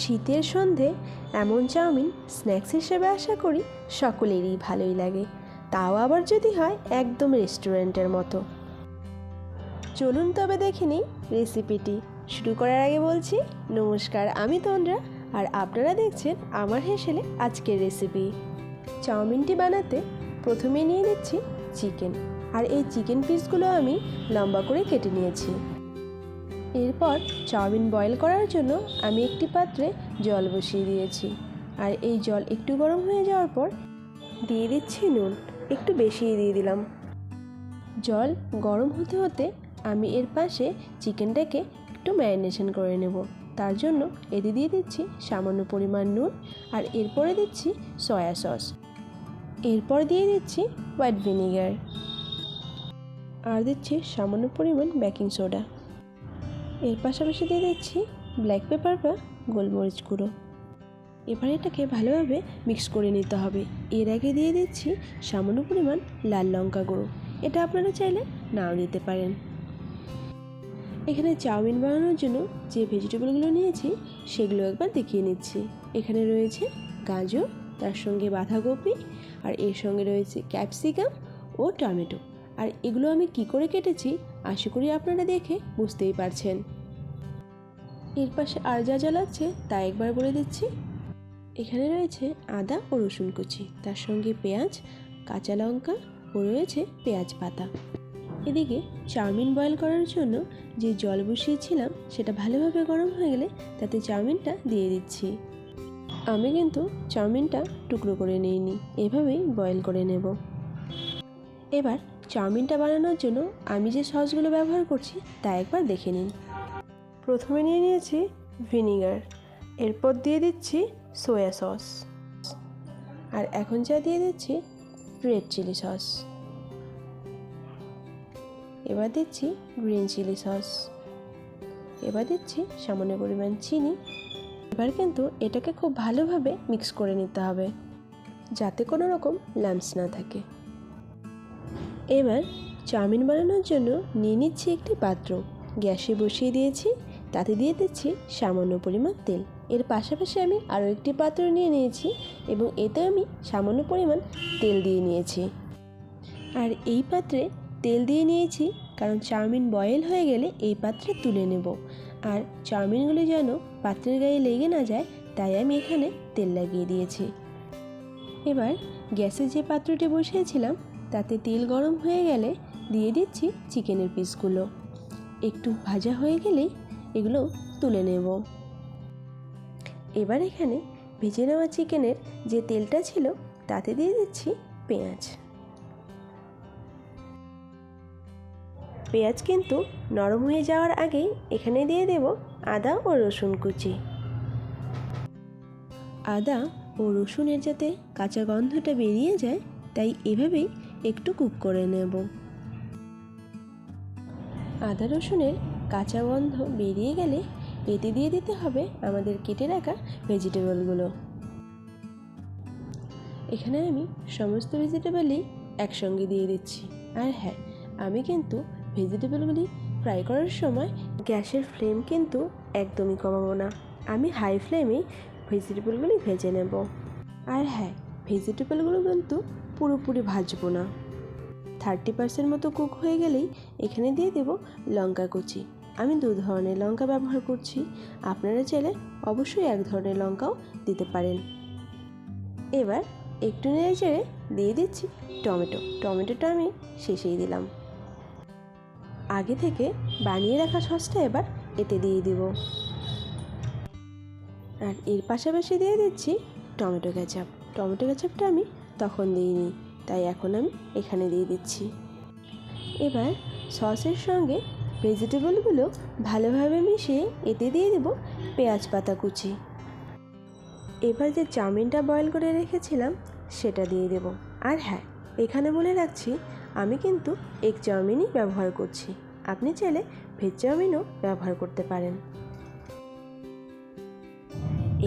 শীতের সন্ধে এমন চাউমিন, স্ন্যাক্স হিসেবে আশা করি সকলেরই ভালোই লাগে। তাও আবার যদি হয়, একদম রেস্টুরেন্টের মতো। চলুন তবে দেখে নিই রেসিপিটি। শুরু করার আগে বলছি, নমস্কার, আমি তন্দ্রা, আর আপনারা দেখছেন আমার হেসেলে আজকের রেসিপি। চাউমিনটি বানাতে প্রথমে নিয়ে নিচ্ছি চিকেন, আর এই চিকেন পিসগুলো আমি লম্বা করে কেটে নিয়েছি। এরপর চাউমিন বয়েল করার জন্য আমি একটি পাত্রে জল বসিয়ে দিয়েছি। আর এই জল একটু গরম হয়ে যাওয়ার পর দিয়ে দিচ্ছি নুন, একটু বেশিই দিয়ে দিলাম। জল গরম হতে হতে আমি এর পাশে চিকেনটাকে একটু ম্যারিনেশন করে নেব। তার জন্য এতে দিয়ে দিচ্ছি সামান্য পরিমাণ নুন আর এরপরে দিচ্ছি সয়া সস। এরপর দিয়ে দিচ্ছি হোয়াইট ভিনিগার। আর দিচ্ছি সামান্য পরিমাণ বেকিং সোডা। এর পাশাপাশি দিয়ে দিচ্ছি ব্ল্যাক পেপার বা গোলমরিচ গুঁড়ো। এবার এটাকে ভালোভাবে মিক্স করে নিতে হবে। এর আগে দিয়ে দিচ্ছি সামান্য পরিমাণ লাল লঙ্কা গুঁড়ো। এটা আপনারা চাইলে নাও দিতে পারেন। এখানে চাউমিন বানানোর জন্য যে ভেজিটেবলগুলো নিয়েছি, সেগুলো একবার দেখিয়ে নিচ্ছি। এখানে রয়েছে গাজর, তার সঙ্গে বাঁধাকপি, আর এর সঙ্গে রয়েছে ক্যাপসিকাম ও টমেটো। আর এগুলো আমি কি করে কেটেছি আশা করি আপনারা দেখে বুঝতেই পারছেন। এর পাশে আর যা যা লাগছে তা একবার বলে দিচ্ছি। এখানে রয়েছে আদা ও রসুন কুচি, তার সঙ্গে পেঁয়াজ, কাঁচা লঙ্কা ও রয়েছে পেঁয়াজ পাতা। এদিকে চাউমিন বয়েল করার জন্য যে জল বসিয়েছিলাম, সেটা ভালোভাবে গরম হয়ে গেলে তাতে চাউমিনটা দিয়ে দিচ্ছি। আমি কিন্তু চাউমিনটা টুকরো করে নিইনি, এভাবেই বয়েল করে নেব। এবার চাউমিনটা বানানোর জন্য আমি যে সসগুলো ব্যবহার করছি তা একবার দেখে নিন। প্রথমে নিয়ে নিয়েছি ভিনিগার, এরপর দিয়ে দিচ্ছি সয়া সস, আর এখন যা দিয়ে দিচ্ছি রেড চিলি সস। এবার দিচ্ছি গ্রিন চিলি সস, এবার দিচ্ছি সামান্য পরিমাণ চিনি। এবার কিন্তু এটাকে খুব ভালোভাবে মিক্স করে নিতে হবে, যাতে কোনো রকম ল্যাম্পস না থাকে। এবার চাউমিন বানানোর জন্য নিয়ে নিচ্ছি একটি পাত্র গ্যাসে বসিয়ে দিয়েছি, তাতে দিয়ে দিচ্ছি সামান্য পরিমাণ তেল। এর পাশাপাশি আমি আরও একটি পাত্র নিয়ে নিয়েছি এবং এতে আমি সামান্য পরিমাণ তেল দিয়ে নিয়েছি। আর এই পাত্রে তেল দিয়ে নিয়েছি কারণ চাউমিন বয়েল হয়ে গেলে এই পাত্রে তুলে নেব। আর চাউমিনগুলি যেন পাত্রের গায়ে লেগে না যায়, তাই আমি এখানে তেল লাগিয়ে দিয়েছি। এবার গ্যাসে যে পাত্রটি বসিয়েছিলাম তাতে তেল গরম হয়ে গেলে দিয়ে দিচ্ছি চিকেনের পিসগুলো। একটু ভাজা হয়ে গেলেই এগুলো তুলে নেব। এবার এখানে ভেজে নেওয়া চিকেনের যে তেলটা ছিল, তাতে দিয়ে দিচ্ছি পেঁয়াজ। পেঁয়াজ কিন্তু নরম হয়ে যাওয়ার আগেই এখানে দিয়ে দেব আদা ও রসুন কুচি। আদা ও রসুনের যাতে কাঁচা গন্ধটা বেরিয়ে যায়, তাই এভাবেই একটু কুক করে নেব। আদা রসুনের কাঁচা গন্ধ বেরিয়ে গেলে এতে দিয়ে দিতে হবে আমাদের কেটে রাখা ভেজিটেবলগুলো। এখানে আমি সমস্ত ভেজিটেবলই একসঙ্গে দিয়ে দিচ্ছি। আর হ্যাঁ আমি কিন্তু ভেজিটেবলগুলি ফ্রাই করার সময় গ্যাসের ফ্লেম কিন্তু একদমই কমাবো না। আমি হাই ফ্লেমেই ভেজিটেবলগুলি ভেজে নেব। আর হ্যাঁ ভেজিটেবলগুলো কিন্তু পুরোপুরি ভাজবো না। থার্টি পার্সেন্ট মতো কুক হয়ে গেলেই এখানে দিয়ে দেব লঙ্কা কুচি। আমি দু ধরনের লঙ্কা ব্যবহার করছি। আপনারা চাইলে অবশ্যই এক ধরনের লঙ্কাও দিতে পারেন। এবার একটু নেড়ে চেড়ে দিয়ে দিচ্ছি টমেটো। টমেটোটা আমি শেষেই দিলাম। আগে থেকে বানিয়ে রাখা সসটা এবার এতে দিয়ে দিব। আর এর পাশাপাশি দিয়ে দিচ্ছি টমেটো কেচাপ। টমেটো কেচাপটা আমি তখন দিইনি, তাই এখন আমি এখানে দিয়ে দিচ্ছি। এবার সসের সঙ্গে ভেজিটেবলগুলো ভালোভাবে মিশিয়ে এতে দিয়ে দেব পেঁয়াজ পাতা কুচি। এবার যে চাউমিনটা বয়েল করে রেখেছিলাম, সেটা দিয়ে দেব। আর হ্যাঁ এখানে বলে রাখছি, আমি কিন্তু এগ চাউমিনই ব্যবহার করছি। আপনি চাইলে ভেজ চাউমিনও ব্যবহার করতে পারেন।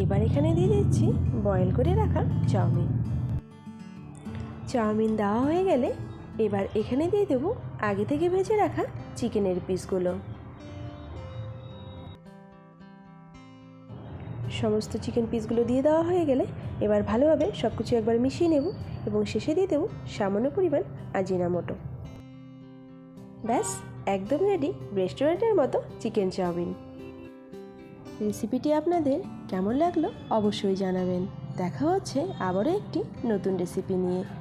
এবার এখানে দিয়ে দিচ্ছি বয়েল করে রাখা চাউমিন। চাউমিন দেওয়া হয়ে গেলে এবার এখানে দিয়ে দেব আগে থেকে ভেজে রাখা চিকেনের পিসগুলো সমস্ত চিকেন পিসগুলো দিয়ে দেওয়া হয়ে গেলে এবার ভালোভাবে সব কিছু একবার মিশিয়ে নেব এবং শেষে দিয়ে দেবো সামান্য পরিমাণ আজিনামোটো ব্যাস, একদম রেডি রেস্টুরেন্টের মতো চিকেন চাউমিন। রেসিপিটি আপনাদের কেমন লাগল অবশ্যই জানাবেন। দেখা হচ্ছে আবারও একটি নতুন রেসিপি নিয়ে।